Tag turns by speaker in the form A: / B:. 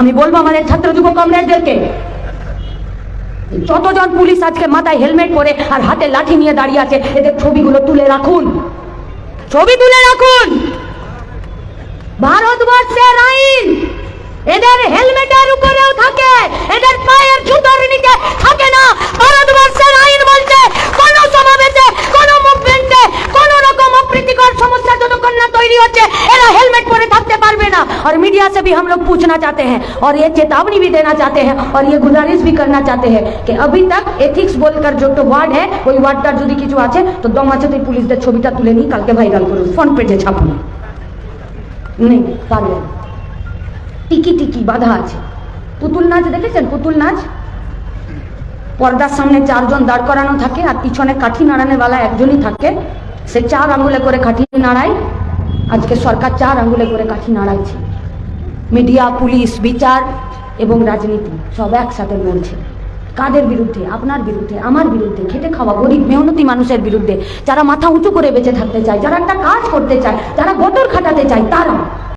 A: আমি বলব আমাদের ছাত্র যুব কমরেডদেরকে, যতজন পুলিশ আজকে মাথায় হেলমেট পরে আর হাতে লাঠি নিয়ে দাঁড়িয়ে আছে, এদের ছবিগুলো তুলে রাখুন। ছবি তুলে রাখুন। ভারতবর্ষের আইন, এদের হেলমেটের উপরেও থাকে, এদের পায়ের জুতোর নিচে থাকে না। ভারতবর্ষের আইন বলছে, কোন সমাবেশে, কোন মুভমেন্টে কোন রকম অপ্রীতিকর সমস্যা যতক্ষণ না তৈরি হচ্ছে, এরা হেলমেট পরে থাকে पारबे ना और मीडिया से भी हम लोग पूछना चाहते हैं और ये चेतावनी भी देना चाहते हैं और ये गुजारिश भी करना चाहते हैं कि अभी तक एथिक्स बोलकर जो तो वार्ड है ওই ওয়ার্ডটার যদি কিছু আছে তো দম আছে তুই পুলিশদের ছবিটা তুলে নিই কালকে ভাইরাল করুন ফ্রন্ট পেজে ছাপুন নেই পারবে না। টিকি টিকি বাধা আছে পুতুল নাচ দেখেছেন পুতুল নাচ পর্দার সামনে চারজন দাঁড় করানো থাকে আর পিছনে কাঠি নাড়ানোর বেলা একজনই থাকে সে চার আঙ্গুলে করে কাঠি নাড়ায় আজকে সরকার চার আঙ্গুলে করে কাঠি নাড়াইছে মিডিয়া, পুলিশ, বিচার এবং রাজনীতি সব একসাথে লড়ছে। কাদের বিরুদ্ধে? আপনার বিরুদ্ধে, আমার বিরুদ্ধে, খেটে খাওয়া গরিব, মেহনতি মানুষের বিরুদ্ধে। যারা মাথা উঁচু করে বেঁচে থাকতে চায়, যারা একটা কাজ করতে চায়, যারা গোটর খাটাতে চায়, তারা